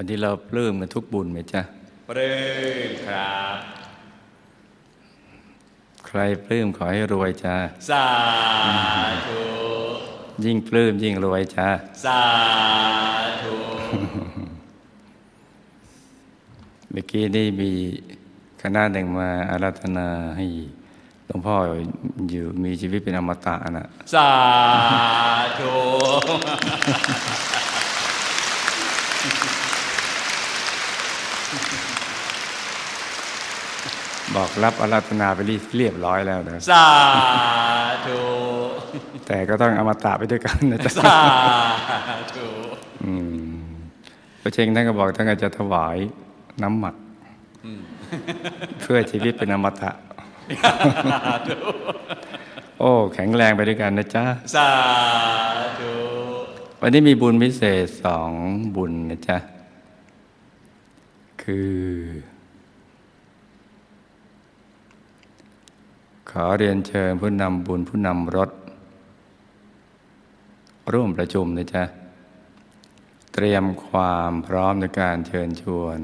วันนี้เราปลื้มกันทุกบุญไหมจ๊ะปลื้มครับ ใครปลื้มขอให้รวยจ้าสาธุยิ่งปลื้มยิ่งรวยจ้าสาธุเมื่อกี้นี่มีคณะหนึ่งมาอาราธนาให้หลวงพ่ออยู่มีชีวิตเป็นอมตะนะสาธุ บอกรับอาราธนาไปเรียบร้อยแล้วนะสาธุแต่ก็ต้องอมตะไปด้วยกันนะจ๊ะสาธุอืมพระเชงท่านก็บอกท่านก็จะถวายน้ำหมักเพื่อชีวิตเป็นอมตะโอ้ แข็งแรงไปด้วยกันนะจ๊ะ สาธุ วันนี้มีบุญพิเศษสองบุญนะจ๊ะ คือ ขอเรียนเชิญผู้นำบุญผู้นำรถ ร่วมประชุมนะจ๊ะ เตรียมความพร้อมในการเชิญชวน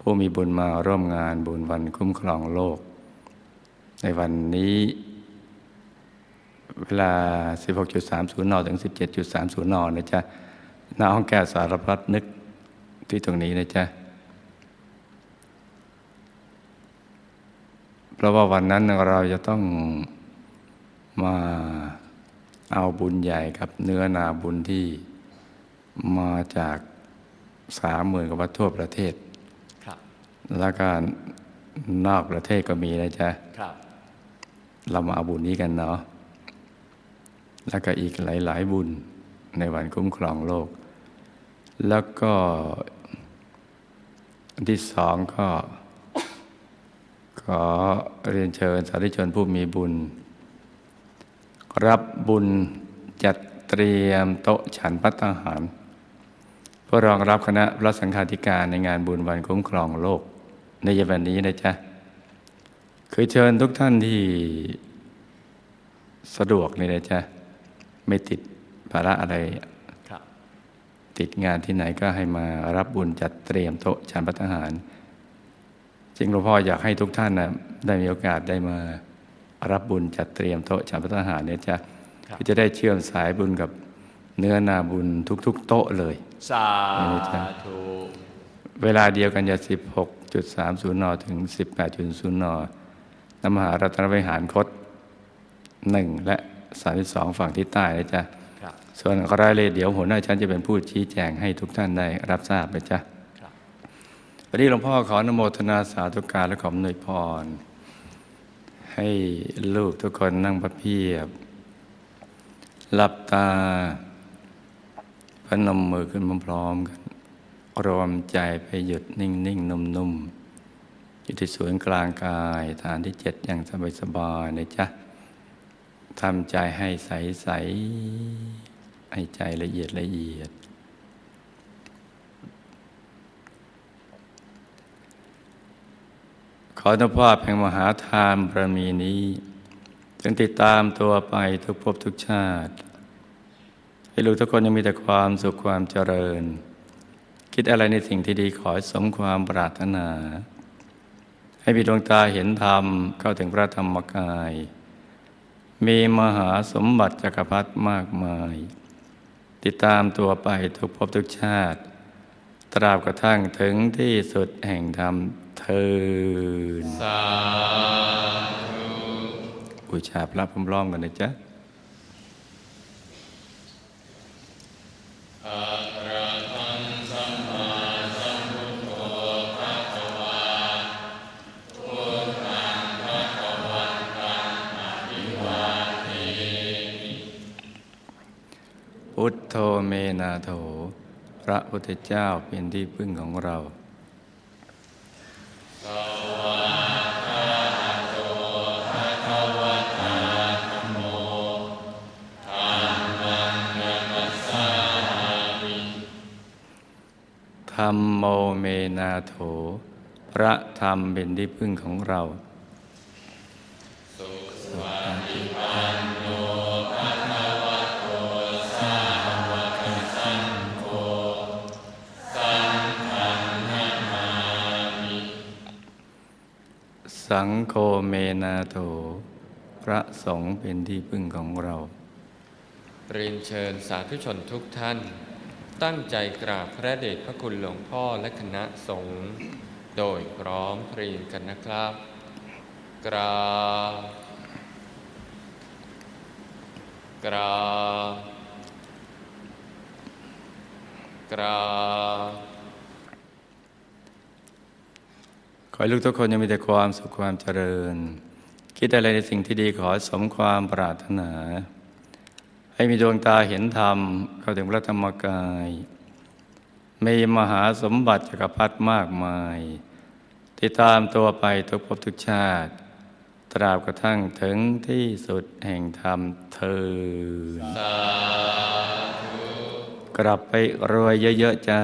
ผู้มีบุญมาร่วมงานบุญวันคุ้มครองโลก ในวันนี้ เวลา 16.30 น ถึง 17.30 น นะจ๊ะหน้าห้องแก้สารพัดนึกที่ตรงนี้นะจ๊ะ เพราะว่าวันนั้นเราจะต้องมาเอาบุญใหญ่กับเนื้อนาบุญที่มาจากสามหมื่นกว่าวัดทั่วประเทศครับแล้วก็นอกประเทศก็มีนะจ๊ะครับเรามาเอาบุญนี้กันเนาะ แล้วก็อีกหลาย ๆ บุญในวันคุ้มครองโลก แล้วก็อันที่สองก็ ขอเรียนเชิญสาธุชนผู้มีบุญ รับบุญจัดเตรียมโต๊ะฉันพัตตาหาร เพื่อรองรับคณะพระสังฆาธิการในงานบุญวันคุ้มครองโลก ในเย็นวันนี้นะจ๊ะคือเชิญทุกท่านที่สะดวกเลยนะจ๊ะไม่ติดภาระอะไรครับติดงานที่ไหนก็ให้มารับบุญจัดเตรียมโต๊ะฉันพัตตาหาร จริงหลวงพ่ออยากให้ทุกท่านนะได้มีโอกาสได้มารับบุญจัดเตรียมโต๊ะฉันพัตตาหารเนี่ยจ้ะครับคือจะได้เชื่อมสายบุญกับเนื้อนาบุญทุก ๆ โต๊ะเลย สาธุเวลาเดียวกันจะ 16.30 น ถึง 18.0 นนมหารัตนวิหารคตหนึ่งและ 32 ฝั่งทิศใต้นะจ๊ะครับส่วนรายละเอียดเดี๋ยวหัวหน้าชั้นจะเป็นผู้ชี้แจงให้ทุกท่านได้รับทราบนะจ๊ะครับ วันนี้หลวงพ่อขออนโมทนาสาธุการและขออำนวยพร ให้ลูกทุกคนนั่งพระเพียบ หลับตาพนมมือขึ้นพร้อมๆกัน รวมใจไปหยุดนิ่งๆนุ่มๆอยู่ที่ศูนย์กลางกายฐานที่เจ็ดอย่างสบายๆนะจ๊ะทำใจให้ใส ๆ ให้ใจละเอียดละเอียด ขออนุภาพแห่งมหาทานบารมีนี้จงติดตามตัวไปทุกภพทุกชาติ ให้ลูกทุกคนยังมีแต่ความสุขความเจริญ คิดอะไรในสิ่งที่ดีขอให้สมความปรารถนา ให้มีดวงตาเห็นธรรมเข้าถึงพระธรรมกาย มีมหาสมบัติจักรพรรดิมากมาย ติดตามตัวไปทุกภพทุกชาติ ตราบกระทั่งถึงที่สุดแห่งธรรมเทินสาบูชาพระพร้อมๆกันนะจ๊ะพุทโธเมนาโถพ ระพุทธเจ้าเป็นที่พึ่งของเราธรรมโมเมนาโถ พระธรรมเป็นที่พึ่งของเรา สังโฆเมนาโถพระสงฆ์เป็นที่พึ่งของเรา เรียนเชิญสาธุชนทุกท่าน ตั้งใจกราบพระเดชพระคุณหลวงพ่อและคณะสงฆ์โดยพร้อมเพรียงกันนะครับ กราบกราบกราบ ขอให้ลูกทุกคนยังมีแต่ความสุขความเจริญ คิดอะไรในสิ่งที่ดีขอสมความปรารถนา ให้มีดวงตาเห็นธรรม เข้าถึงพระธรรมกาย มีมหาสมบัติจักรพรรดิมากมายที่ตามตัวไปทุกภพทุกชาติ ตราบกระทั่งถึงที่สุดแห่งธรรมเธอกลับไปรวยเยอะ ๆ จ้า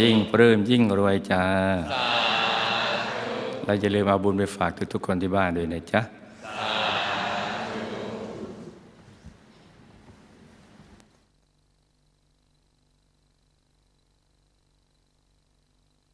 ยิ่งปลื้มยิ่งรวยจ้าเราจะลืมเอาบุญไปฝากทุกๆคนที่บ้านด้วยนะจ๊ะ